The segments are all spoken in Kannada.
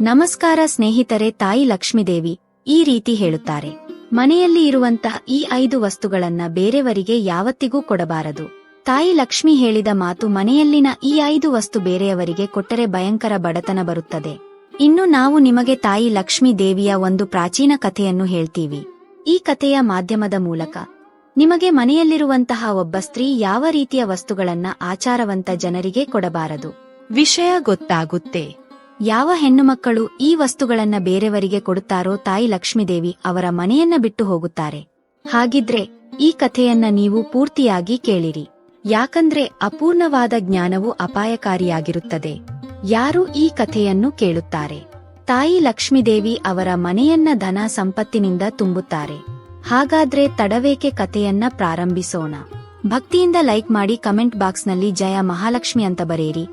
ನಮಸ್ಕಾರ ಸ್ನೇಹಿತರೆ, ತಾಯಿ ಲಕ್ಷ್ಮೀದೇವಿ, ಈ ರೀತಿ ಹೇಳುತ್ತಾರೆ. ಮನೆಯಲ್ಲಿ ಇರುವಂತಹ ಈ ಐದು ವಸ್ತುಗಳನ್ನ ಬೇರೆಯವರಿಗೆ ಯಾವತ್ತಿಗೂ ಕೊಡಬಾರದು. ತಾಯಿ ಲಕ್ಷ್ಮಿ ಹೇಳಿದ ಮಾತು ಮನೆಯಲ್ಲಿನ ಈ ಐದು ವಸ್ತು ಬೇರೆಯವರಿಗೆ ಕೊಟ್ಟರೆ ಭಯಂಕರ ಬಡತನ ಬರುತ್ತದೆ. ಇನ್ನು ನಾವು ನಿಮಗೆ ತಾಯಿ ಲಕ್ಷ್ಮೀ ದೇವಿಯ ಒಂದು ಪ್ರಾಚೀನ ಕಥೆಯನ್ನು ಹೇಳ್ತೀವಿ. ಈ ಕಥೆಯ ಮಾಧ್ಯಮದ ಮೂಲಕ. ನಿಮಗೆ ಮನೆಯಲ್ಲಿರುವಂತಹ ಒಬ್ಬ ಸ್ತ್ರೀ ಯಾವ ರೀತಿಯ ವಸ್ತುಗಳನ್ನ ಆಚಾರವಂತ ಜನರಿಗೆ ಕೊಡಬಾರದು. ವಿಷಯ ಗೊತ್ತಾಗುತ್ತೆ. ಯಾವ ಹೆಣ್ಣುಮಕ್ಕಳು ಈ ವಸ್ತುಗಳನ್ನ ಬೇರೆಯವರಿಗೆ ಕೊಡುತ್ತಾರೋ ತಾಯಿ ಲಕ್ಷ್ಮೀದೇವಿ ಅವರ ಮನೆಯನ್ನ ಬಿಟ್ಟು ಹೋಗುತ್ತಾರೆ. ಹಾಗಿದ್ರೆ ಈ ಕಥೆಯನ್ನ ನೀವು ಪೂರ್ತಿಯಾಗಿ ಕೇಳಿರಿ. ಯಾಕಂದ್ರೆ ಅಪೂರ್ಣವಾದ ಜ್ಞಾನವು ಅಪಾಯಕಾರಿಯಾಗಿರುತ್ತದೆ. ಯಾರು ಈ ಕಥೆಯನ್ನು ಕೇಳುತ್ತಾರೆ? ತಾಯಿ ಲಕ್ಷ್ಮೀದೇವಿ ಅವರ ಮನೆಯನ್ನ ಧನ ಸಂಪತ್ತಿನಿಂದ ತುಂಬುತ್ತಾರೆ. ಹಾಗಾದ್ರೆ ತಡವೇಕೆ ಕಥೆಯನ್ನ ಪ್ರಾರಂಭಿಸೋಣ? ಭಕ್ತಿಯಿಂದ ಲೈಕ್ ಮಾಡಿ ಕಮೆಂಟ್ ಬಾಕ್ಸ್ನಲ್ಲಿ ಜಯ ಮಹಾಲಕ್ಷ್ಮಿ ಅಂತ ಬರೆಯಿರಿ.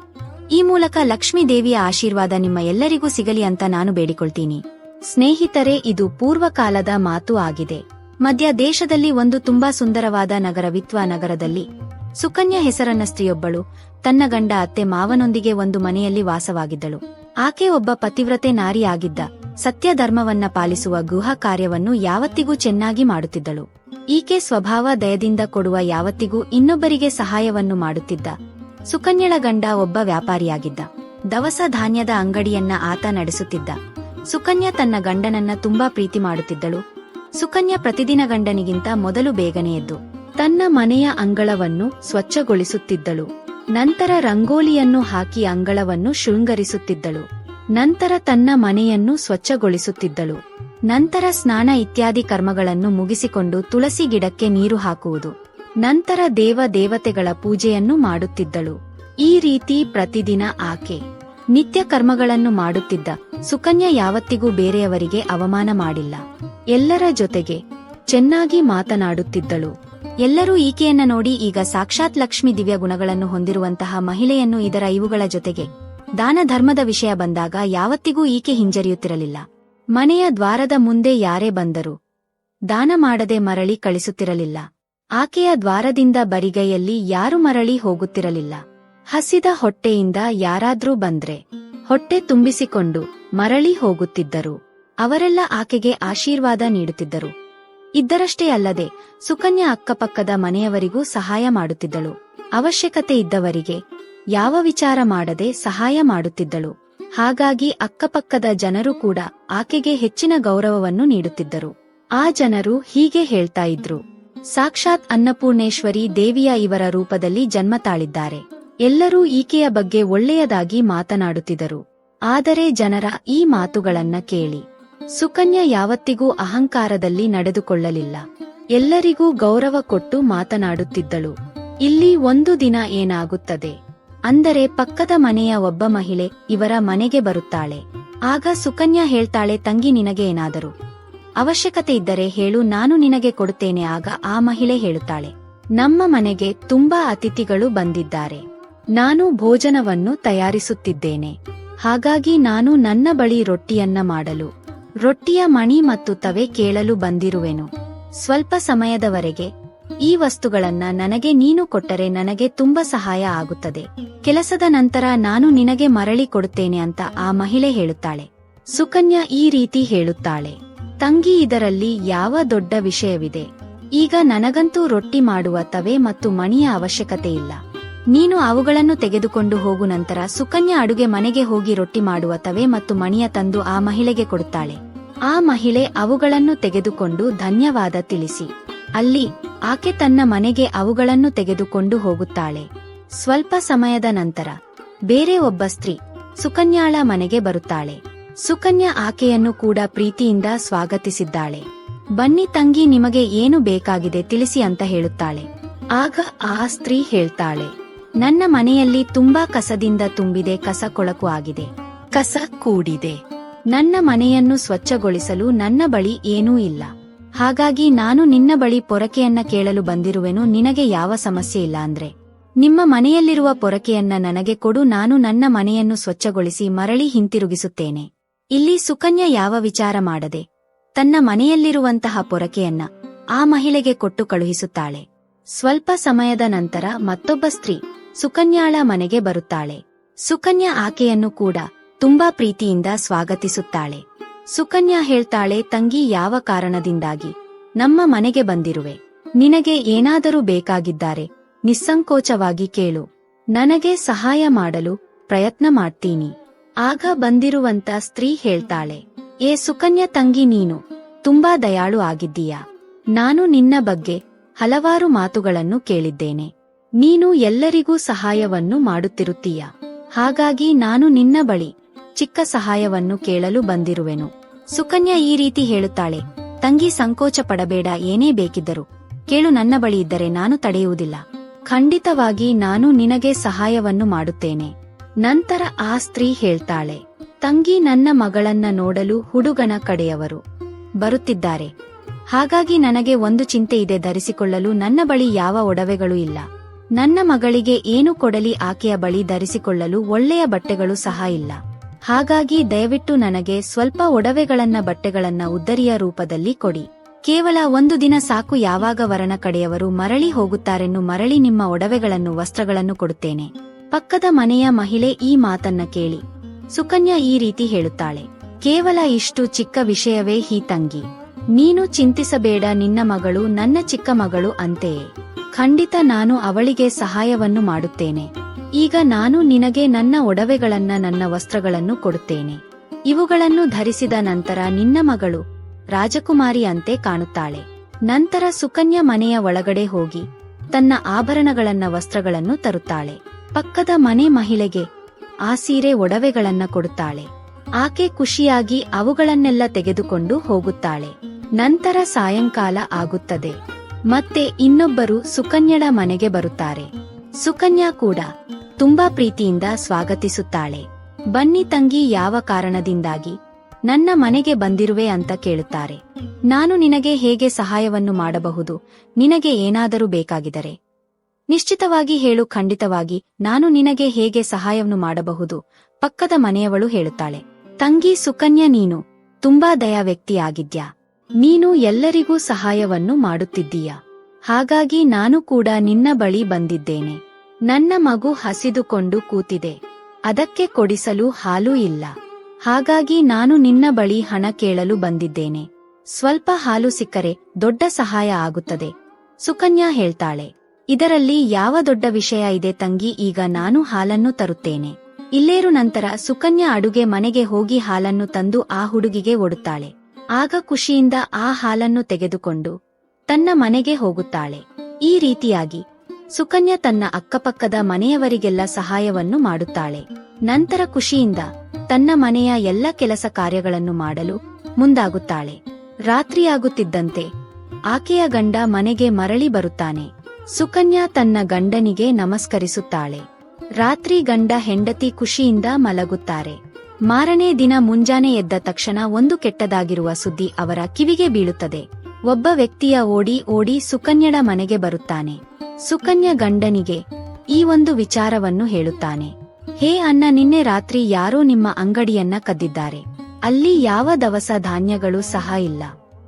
ಈ ಮೂಲಕ ಲಕ್ಷ್ಮೀ ದೇವಿಯ ಆಶೀರ್ವಾದ ನಿಮ್ಮ ಎಲ್ಲರಿಗೂ ಸಿಗಲಿ ಅಂತ ನಾನು ಬೇಡಿಕೊಳ್ತೀನಿ. ಸ್ನೇಹಿತರೆ, ಇದು ಪೂರ್ವಕಾಲದ ಮಾತು ಆಗಿದೆ. ಮಧ್ಯ ದೇಶದಲ್ಲಿ ಒಂದು ತುಂಬಾ ಸುಂದರವಾದ ನಗರವಿತ್ವ ನಗರದಲ್ಲಿ ಸುಕನ್ಯಾ ಹೆಸರನ್ನ ಸ್ತ್ರೀಯೊಬ್ಬಳು, ತನ್ನ ಗಂಡ ಅತ್ತೆ ಮಾವನೊಂದಿಗೆ ಒಂದು ಮನೆಯಲ್ಲಿ ವಾಸವಾಗಿದ್ದಳು. ಆಕೆ ಒಬ್ಬ ಪತಿವ್ರತೆ ನಾರಿಯಾಗಿದ್ದ ಸತ್ಯ ಧರ್ಮವನ್ನ ಪಾಲಿಸುವ ಗೃಹ ಕಾರ್ಯವನ್ನು ಯಾವತ್ತಿಗೂ ಚೆನ್ನಾಗಿ ಮಾಡುತ್ತಿದ್ದಳು. ಈಕೆ ಸ್ವಭಾವ, ದಯದಿಂದ ಕೊಡುವ ಯಾವತ್ತಿಗೂ ಇನ್ನೊಬ್ಬರಿಗೆ ಸಹಾಯವನ್ನು ಮಾಡುತ್ತಿದ್ದ ಸುಕನ್ಯಳ ಗಂಡ ಒಬ್ಬ ವ್ಯಾಪಾರಿಯಾಗಿದ್ದ. ದವಸ ಧಾನ್ಯದ ಅಂಗಡಿಯನ್ನ ಆತ ನಡೆಸುತ್ತಿದ್ದ. ಸುಕನ್ಯಾ ತನ್ನ ಗಂಡನನ್ನ ತುಂಬಾ ಪ್ರೀತಿ ಮಾಡುತ್ತಿದ್ದಳು. ಸುಕನ್ಯಾ ಪ್ರತಿದಿನ ಗಂಡನಿಗಿಂತ ಮೊದಲು ಬೇಗನೆ ಎದ್ದು ತನ್ನ ಮನೆಯ ಅಂಗಳವನ್ನು ಸ್ವಚ್ಛಗೊಳಿಸುತ್ತಿದ್ದಳು. ನಂತರ ರಂಗೋಲಿಯನ್ನು ಹಾಕಿ ಅಂಗಳವನ್ನು ಶೃಂಗರಿಸುತ್ತಿದ್ದಳು. ನಂತರ ತನ್ನ ಮನೆಯನ್ನು ಸ್ವಚ್ಛಗೊಳಿಸುತ್ತಿದ್ದಳು. ನಂತರ ಸ್ನಾನ ಇತ್ಯಾದಿ ಕರ್ಮಗಳನ್ನು ಮುಗಿಸಿಕೊಂಡು ತುಳಸಿ ಗಿಡಕ್ಕೆ ನೀರು ಹಾಕುವುದು. ನಂತರ ದೇವ ದೇವತೆಗಳ ಪೂಜೆಯನ್ನು ಮಾಡುತ್ತಿದ್ದಳು. ಈ ರೀತಿ ಪ್ರತಿದಿನ ಆಕೆ ನಿತ್ಯ ಕರ್ಮಗಳನ್ನು ಮಾಡುತ್ತಿದ್ದ. ಸುಕನ್ಯಾ ಯಾವತ್ತಿಗೂ ಬೇರೆಯವರಿಗೆ ಅವಮಾನ ಮಾಡಿಲ್ಲ. ಎಲ್ಲರ ಜೊತೆಗೆ ಚೆನ್ನಾಗಿ ಮಾತನಾಡುತ್ತಿದ್ದಳು. ಎಲ್ಲರೂ ಈಕೆಯನ್ನ ನೋಡಿ ಈಗ ಸಾಕ್ಷಾತ್ ಲಕ್ಷ್ಮಿ ದಿವ್ಯ ಗುಣಗಳನ್ನು ಹೊಂದಿರುವಂತಹ ಮಹಿಳೆಯನ್ನು ಇದರ ಇವುಗಳ ಜೊತೆಗೆ ದಾನ ಧರ್ಮದ ವಿಷಯ ಬಂದಾಗ ಯಾವತ್ತಿಗೂ ಈಕೆ ಹಿಂಜರಿಯುತ್ತಿರಲಿಲ್ಲ. ಮನೆಯ ದ್ವಾರದ ಮುಂದೆ ಯಾರೇ ಬಂದರು ದಾನ ಮಾಡದೆ ಮರಳಿ ಕಳಿಸುತ್ತಿರಲಿಲ್ಲ. ಆಕೆಯ ದ್ವಾರದಿಂದ ಬರಿಗೈಯಲ್ಲಿ ಯಾರು ಮರಳಿ ಹೋಗುತ್ತಿರಲಿಲ್ಲ. ಹಸಿದ ಹೊಟ್ಟೆಯಿಂದ ಯಾರಾದ್ರೂ ಬಂದ್ರೆ, ಹೊಟ್ಟೆ ತುಂಬಿಸಿಕೊಂಡು ಮರಳಿ ಹೋಗುತ್ತಿದ್ದರು. ಅವರೆಲ್ಲ ಆಕೆಗೆ ಆಶೀರ್ವಾದ ನೀಡುತ್ತಿದ್ದರು. ಇದ್ದರಷ್ಟೇ ಅಲ್ಲದೆ, ಸುಕನ್ಯಾ ಅಕ್ಕಪಕ್ಕದ ಮನೆಯವರಿಗೂ ಸಹಾಯ ಮಾಡುತ್ತಿದ್ದಳು. ಅವಶ್ಯಕತೆ ಇದ್ದವರಿಗೆ ಯಾವ ವಿಚಾರ ಮಾಡದೆ ಸಹಾಯ ಮಾಡುತ್ತಿದ್ದಳು. ಹಾಗಾಗಿ ಅಕ್ಕಪಕ್ಕದ ಜನರು ಕೂಡ ಆಕೆಗೆ ಹೆಚ್ಚಿನ ಗೌರವವನ್ನು ನೀಡುತ್ತಿದ್ದರು. ಆ ಜನರು ಹೀಗೆ ಹೇಳ್ತಾ ಇದ್ರು. ಸಾಕ್ಷಾತ್ ಅನ್ನಪೂರ್ಣೇಶ್ವರಿ ದೇವಿಯ ಇವರ ರೂಪದಲ್ಲಿ ಜನ್ಮ ತಾಳಿದ್ದಾರೆ. ಎಲ್ಲರೂ ಈಕೆಯ ಬಗ್ಗೆ ಒಳ್ಳೆಯದಾಗಿ ಮಾತನಾಡುತ್ತಿದ್ದರು. ಆದರೆ ಜನರ ಈ ಮಾತುಗಳನ್ನ ಕೇಳಿ ಸುಕನ್ಯಾ ಯಾವತ್ತಿಗೂ ಅಹಂಕಾರದಲ್ಲಿ ನಡೆದುಕೊಳ್ಳಲಿಲ್ಲ. ಎಲ್ಲರಿಗೂ ಗೌರವ ಕೊಟ್ಟು ಮಾತನಾಡುತ್ತಿದ್ದಳು. ಇಲ್ಲಿ ಒಂದು ದಿನ ಏನಾಗುತ್ತದೆ? ಅಂದರೆ ಪಕ್ಕದ ಮನೆಯ ಒಬ್ಬ ಮಹಿಳೆ ಇವರ ಮನೆಗೆ ಬರುತ್ತಾಳೆ. ಆಗ ಸುಕನ್ಯಾ ಹೇಳ್ತಾಳೆ, ತಂಗಿ ನಿನಗೆ ಏನಾದರೂ ಅವಶ್ಯಕತೆ ಇದ್ದರೆ ಹೇಳು, ನಾನು ನಿನಗೆ ಕೊಡುತ್ತೇನೆ. ಆಗ ಆ ಮಹಿಳೆ ಹೇಳುತ್ತಾಳೆ, ನಮ್ಮ ಮನೆಗೆ ತುಂಬಾ ಅತಿಥಿಗಳು ಬಂದಿದ್ದಾರೆ. ನಾನು ಭೋಜನವನ್ನು ತಯಾರಿಸುತ್ತಿದ್ದೇನೆ. ಹಾಗಾಗಿ ನಾನು ನನ್ನ ಬಳಿ ರೊಟ್ಟಿಯನ್ನ ಮಾಡಲು, ರೊಟ್ಟಿಯ ಮಣಿ ಮತ್ತು ತವೆ ಕೇಳಲು ಬಂದಿರುವೆನು. ಸ್ವಲ್ಪ ಸಮಯದವರೆಗೆ ಈ ವಸ್ತುಗಳನ್ನ ನನಗೆ ನೀನು ಕೊಟ್ಟರೆ ನನಗೆ ತುಂಬಾ ಸಹಾಯ ಆಗುತ್ತದೆ. ಕೆಲಸದ ನಂತರ ನಾನು ನಿನಗೆ ಮರಳಿ ಕೊಡುತ್ತೇನೆ ಅಂತ ಆ ಮಹಿಳೆ ಹೇಳುತ್ತಾಳೆ. ಸುಕನ್ಯಾ ಈ ರೀತಿ ಹೇಳುತ್ತಾಳೆ. ತಂಗಿ ಇದರಲ್ಲಿ ಯಾವ ದೊಡ್ಡ ವಿಷಯವಿದೆ? ಈಗ ನನಗಂತೂ ರೊಟ್ಟಿ ಮಾಡುವ ತವೆ ಮತ್ತು ಮಣಿಯ ಅವಶ್ಯಕತೆ ಇಲ್ಲ. ನೀನು ಅವುಗಳನ್ನು ತೆಗೆದುಕೊಂಡು ಹೋಗು ನಂತರ ಸುಕನ್ಯಾ ಅಡುಗೆ ಮನೆಗೆ ಹೋಗಿ ರೊಟ್ಟಿ ಮಾಡುವ ತವೆ ಮತ್ತು ಮಣಿಯ ತಂದು ಆ ಮಹಿಳೆಗೆ ಕೊಡುತ್ತಾಳೆ. ಆ ಮಹಿಳೆ ಅವುಗಳನ್ನು ತೆಗೆದುಕೊಂಡು ಧನ್ಯವಾದ ತಿಳಿಸಿ. ಅಲ್ಲಿ ಆಕೆ ತನ್ನ ಮನೆಗೆ ಅವುಗಳನ್ನು ತೆಗೆದುಕೊಂಡು ಹೋಗುತ್ತಾಳೆ. ಸ್ವಲ್ಪ ಸಮಯದ ನಂತರ ಬೇರೆ ಒಬ್ಬ ಸ್ತ್ರೀ ಸುಕನ್ಯಾಳ ಮನೆಗೆ ಬರುತ್ತಾಳೆ. ಸುಕನ್ಯಾ ಆಕೆಯನ್ನು ಕೂಡ ಪ್ರೀತಿಯಿಂದ ಸ್ವಾಗತಿಸಿದ್ದಾಳೆ. ಬನ್ನಿ ತಂಗಿ, ನಿಮಗೆ ಏನು ಬೇಕಾಗಿದೆ ತಿಳಿಸಿ ಅಂತ ಹೇಳುತ್ತಾಳೆ. ಆಗ ಆ ಸ್ತ್ರೀ ಹೇಳ್ತಾಳೆ, ನನ್ನ ಮನೆಯಲ್ಲಿ ತುಂಬಾ ಕಸದಿಂದ ತುಂಬಿದೆ, ಕಸ ಕೊಳಕು ಆಗಿದೆ. ಕಸ ಕೂಡಿದೆ. ನನ್ನ ಮನೆಯನ್ನು ಸ್ವಚ್ಛಗೊಳಿಸಲು ನನ್ನ ಬಳಿ ಏನೂ ಇಲ್ಲ. ಹಾಗಾಗಿ ನಾನು ನಿನ್ನ ಬಳಿ ಪೊರಕೆಯನ್ನ ಕೇಳಲು ಬಂದಿರುವೆನು, ನಿನಗೆ ಯಾವ ಸಮಸ್ಯೆ ಇಲ್ಲ ಅಂದ್ರೆ. ನಿಮ್ಮ ಮನೆಯಲ್ಲಿರುವ ಪೊರಕೆಯನ್ನ ನನಗೆ ಕೊಡು, ನಾನು ನನ್ನ ಮನೆಯನ್ನು ಸ್ವಚ್ಛಗೊಳಿಸಿ ಮರಳಿ ಹಿಂತಿರುಗಿಸುತ್ತೇನೆ. ಇಲ್ಲಿ ಸುಕನ್ಯಾ ಯಾವ ವಿಚಾರ ಮಾಡದೆ ತನ್ನ ಮನೆಯಲ್ಲಿರುವಂತಹ ಪೊರಕೆಯನ್ನ ಆ ಮಹಿಳೆಗೆ ಕೊಟ್ಟು ಕಳುಹಿಸುತ್ತಾಳೆ. ಸ್ವಲ್ಪ ಸಮಯದ ನಂತರ ಮತ್ತೊಬ್ಬ ಸ್ತ್ರೀ ಸುಕನ್ಯಾಳ ಮನೆಗೆ ಬರುತ್ತಾಳೆ. ಸುಕನ್ಯಾ ಆಕೆಯನ್ನು ಕೂಡ ತುಂಬಾ ಪ್ರೀತಿಯಿಂದ ಸ್ವಾಗತಿಸುತ್ತಾಳೆ. ಸುಕನ್ಯಾ ಹೇಳ್ತಾಳೆ, ತಂಗಿ, ಯಾವ ಕಾರಣದಿಂದಾಗಿ ನಮ್ಮ ಮನೆಗೆ ಬಂದಿರುವೆ? ನಿನಗೆ ಏನಾದರೂ ಬೇಕಾಗಿದ್ದಾರೆ, ನಿಸ್ಸಂಕೋಚವಾಗಿ ಕೇಳು. ನನಗೆ ಸಹಾಯ ಮಾಡಲು ಪ್ರಯತ್ನ ಮಾಡ್ತೀನಿ. ಆಗ ಬಂದಿರುವಂತ ಸ್ತ್ರೀ ಹೇಳ್ತಾಳೆ, ಏ ಸುಕನ್ಯ ತಂಗಿ ನೀನು, ತುಂಬಾ ದಯಾಳು ಆಗಿದ್ದೀಯಾ? ನಾನು ನಿನ್ನ ಬಗ್ಗೆ ಹಲವಾರು ಮಾತುಗಳನ್ನು ಕೇಳಿದ್ದೇನೆ. ನೀನು ಎಲ್ಲರಿಗೂ ಸಹಾಯವನ್ನು ಮಾಡುತ್ತಿರುತ್ತೀಯ? ಹಾಗಾಗಿ ನಾನು ನಿನ್ನ ಬಳಿ ಚಿಕ್ಕ ಸಹಾಯವನ್ನು ಕೇಳಲು ಬಂದಿರುವೆನು. ಸುಕನ್ಯಾ ಈ ರೀತಿ ಹೇಳುತ್ತಾಳೆ, ತಂಗಿ ಸಂಕೋಚ ಪಡಬೇಡ ಏನೇ ಬೇಕಿದ್ದರೂ. ಕೇಳು, ನನ್ನ ಬಳಿ ಇದ್ದರೆ ನಾನು ತಡೆಯುವುದಿಲ್ಲ. ಖಂಡಿತವಾಗಿ ನಾನು ನಿನಗೆ ಸಹಾಯವನ್ನು ಮಾಡುತ್ತೇನೆ. ನಂತರ ಆ ಸ್ತ್ರೀ ಹೇಳ್ತಾಳೆ, ತಂಗಿ ನನ್ನ ಮಗಳನ್ನ ನೋಡಲು ಹುಡುಗನ ಕಡೆಯವರು ಬರುತ್ತಿದ್ದಾರೆ. ಹಾಗಾಗಿ ನನಗೆ ಒಂದು ಚಿಂತೆ ಇದೆ ಧರಿಸಿಕೊಳ್ಳಲು ನನ್ನ ಬಳಿ ಯಾವ ಒಡವೆಗಳು ಇಲ್ಲ. ನನ್ನ ಮಗಳಿಗೆ ಏನು ಕೊಡಲಿ ಆಕೆಯ ಬಳಿ ಧರಿಸಿಕೊಳ್ಳಲು ಒಳ್ಳೆಯ ಬಟ್ಟೆಗಳು ಸಹ ಇಲ್ಲ. ಹಾಗಾಗಿ ದಯವಿಟ್ಟು ನನಗೆ ಸ್ವಲ್ಪ ಒಡವೆಗಳನ್ನ ಬಟ್ಟೆಗಳನ್ನ ಉದ್ದರಿಯ ರೂಪದಲ್ಲಿ ಕೊಡಿ. ಕೇವಲ ಒಂದು ದಿನ ಸಾಕು ಯಾವಾಗ ವರನ ಕಡೆಯವರು ಮರಳಿ ಹೋಗುತ್ತಾರೆನ್ನು ಮರಳಿ ನಿಮ್ಮ ಒಡವೆಗಳನ್ನು ವಸ್ತ್ರಗಳನ್ನು ಕೊಡುತ್ತೇನೆ. ಪಕ್ಕದ ಮನೆಯ ಮಹಿಳೆ ಈ ಮಾತನ್ನ ಕೇಳಿ. ಸುಕನ್ಯಾ ಈ ರೀತಿ ಹೇಳುತ್ತಾಳೆ. ಕೇವಲ ಇಷ್ಟು ಚಿಕ್ಕ ವಿಷಯವೇ ಹೀ ತಂಗಿ. ನೀನು ಚಿಂತಿಸಬೇಡ ನಿನ್ನ ಮಗಳು ನನ್ನ ಚಿಕ್ಕ ಮಗಳು ಅಂತೆಯೇ. ಖಂಡಿತ ನಾನು ಅವಳಿಗೆ ಸಹಾಯವನ್ನು ಮಾಡುತ್ತೇನೆ. ಈಗ ನಾನು ನಿನಗೆ ನನ್ನ ಒಡವೆಗಳನ್ನ ನನ್ನ ವಸ್ತ್ರಗಳನ್ನು ಕೊಡುತ್ತೇನೆ. ಇವುಗಳನ್ನು ಧರಿಸಿದ ನಂತರ ನಿನ್ನ ಮಗಳು ರಾಜಕುಮಾರಿ ಅಂತೆ ಕಾಣುತ್ತಾಳೆ. ನಂತರ ಸುಕನ್ಯಾ ಮನೆಯ ಒಳಗಡೆ ಹೋಗಿ ತನ್ನ ಆಭರಣಗಳನ್ನ ವಸ್ತ್ರಗಳನ್ನು ತರುತ್ತಾಳೆ. ಪಕ್ಕದ ಮನೆ ಮಹಿಳೆಗೆ ಆ ಸೀರೆ ಒಡವೆಗಳನ್ನ ಕೊಡುತ್ತಾಳೆ. ಆಕೆ ಖುಷಿಯಾಗಿ ಅವುಗಳನ್ನೆಲ್ಲ ತೆಗೆದುಕೊಂಡು ಹೋಗುತ್ತಾಳೆ. ನಂತರ ಸಾಯಂಕಾಲ ಆಗುತ್ತದೆ. ಮತ್ತೆ ಇನ್ನೊಬ್ಬರು ಸುಕನ್ಯಳ ಮನೆಗೆ ಬರುತ್ತಾರೆ. ಸುಕನ್ಯಾ ಕೂಡ ತುಂಬಾ ಪ್ರೀತಿಯಿಂದ ಸ್ವಾಗತಿಸುತ್ತಾಳೆ. ಬನ್ನಿ ತಂಗಿ, ಯಾವ ಕಾರಣದಿಂದಾಗಿ ನನ್ನ ಮನೆಗೆ ಬಂದಿರುವೆ ಅಂತ ಕೇಳುತ್ತಾರೆ. ನಾನು ನಿನಗೆ ಹೇಗೆ ಸಹಾಯವನ್ನು ಮಾಡಬಹುದು? ನಿನಗೆ ಏನಾದರೂ ಬೇಕಾಗಿದರೆ ನಿಶ್ಚಿತವಾಗಿ ಹೇಳು, ಖಂಡಿತವಾಗಿ. ನಾನು ನಿನಗೆ ಹೇಗೆ ಸಹಾಯವನ್ನು ಮಾಡಬಹುದು? ಪಕ್ಕದ ಮನೆಯವಳು ಹೇಳುತ್ತಾಳೆ, ತಂಗಿ ಸುಕನ್ಯಾ, ನೀನು ತುಂಬಾ ದಯಾ ವ್ಯಕ್ತಿಯಾಗಿದ್ಯಾ ನೀನು ಎಲ್ಲರಿಗೂ ಸಹಾಯವನ್ನು ಮಾಡುತ್ತಿದ್ದೀಯ. ಹಾಗಾಗಿ ನಾನು ಕೂಡ ನಿನ್ನ ಬಳಿ ಬಂದಿದ್ದೇನೆ. ನನ್ನ ಮಗು ಹಸಿದುಕೊಂಡು ಕೂತಿದೆ. ಅದಕ್ಕೆ ಕೊಡಿಸಲು ಹಾಲು ಇಲ್ಲ. ಹಾಗಾಗಿ ನಾನು ನಿನ್ನ ಬಳಿ ಹಣ ಕೇಳಲು ಬಂದಿದ್ದೇನೆ. ಸ್ವಲ್ಪ ಹಾಲು ಸಿಕ್ಕರೆ ದೊಡ್ಡ ಸಹಾಯ ಆಗುತ್ತದೆ. ಸುಕನ್ಯಾ ಹೇಳ್ತಾಳೆ ಇದರಲ್ಲಿ ಯಾವ ದೊಡ್ಡ ವಿಷಯ ಇದೆ ತಂಗಿ, ಈಗ ನಾನು ಹಾಲನ್ನು ತರುತ್ತೇನೆ. ಇಲ್ಲೇರು ನಂತರ ಸುಕನ್ಯಾ ಅಡುಗೆ ಮನೆಗೆ ಹೋಗಿ ಹಾಲನ್ನು ತಂದು ಆ ಹುಡುಗಿಗೆ ಒಡುತ್ತಾಳೆ. ಆಗ ಖುಷಿಯಿಂದ ಆ ಹಾಲನ್ನು ತೆಗೆದುಕೊಂಡು ತನ್ನ ಮನೆಗೆ ಹೋಗುತ್ತಾಳೆ. ಈ ರೀತಿಯಾಗಿ ಸುಕನ್ಯಾ ತನ್ನ ಅಕ್ಕಪಕ್ಕದ ಮನೆಯವರಿಗೆಲ್ಲ ಸಹಾಯವನ್ನು ಮಾಡುತ್ತಾಳೆ. ನಂತರ ಖುಷಿಯಿಂದ ತನ್ನ ಮನೆಯ ಎಲ್ಲ ಕೆಲಸ ಕಾರ್ಯಗಳನ್ನು ಮಾಡಲು ಮುಂದಾಗುತ್ತಾಳೆ. ರಾತ್ರಿಯಾಗುತ್ತಿದ್ದಂತೆ ಆಕೆಯ ಗಂಡ ಮನೆಗೆ ಮರಳಿ ಬರುತ್ತಾನೆ. ಸುಕನ್ಯಾ ತನ್ನ ಗಂಡನಿಗೆ ನಮಸ್ಕರಿಸುತ್ತಾಳೆ. ರಾತ್ರಿ ಗಂಡ ಹೆಂಡತಿ ಖುಷಿಯಿಂದ ಮಲಗುತ್ತಾರೆ. ಮಾರನೇ ದಿನ ಮುಂಜಾನೆ ಎದ್ದ ತಕ್ಷಣ ಒಂದು ಕೆಟ್ಟದಾಗಿರುವ ಸುದ್ದಿ ಅವರ ಕಿವಿಗೆ ಬೀಳುತ್ತದೆ. ಒಬ್ಬ ವ್ಯಕ್ತಿಯ ಓಡಿ ಓಡಿ ಸುಕನ್ಯಳ ಮನೆಗೆ ಬರುತ್ತಾನೆ. ಸುಕನ್ಯ ಗಂಡನಿಗೆ ಈ ಒಂದು ವಿಚಾರವನ್ನು ಹೇಳುತ್ತಾನೆ. ಹೇ ಅನ್ನ ನಿನ್ನೆ ರಾತ್ರಿ ಯಾರೋ ನಿಮ್ಮ ಅಂಗಡಿಯನ್ನ ಕದ್ದಿದ್ದಾರೆ. ಅಲ್ಲಿ ಯಾವ ದವಸ ಧಾನ್ಯಗಳು ಸಹ ಇಲ್ಲ.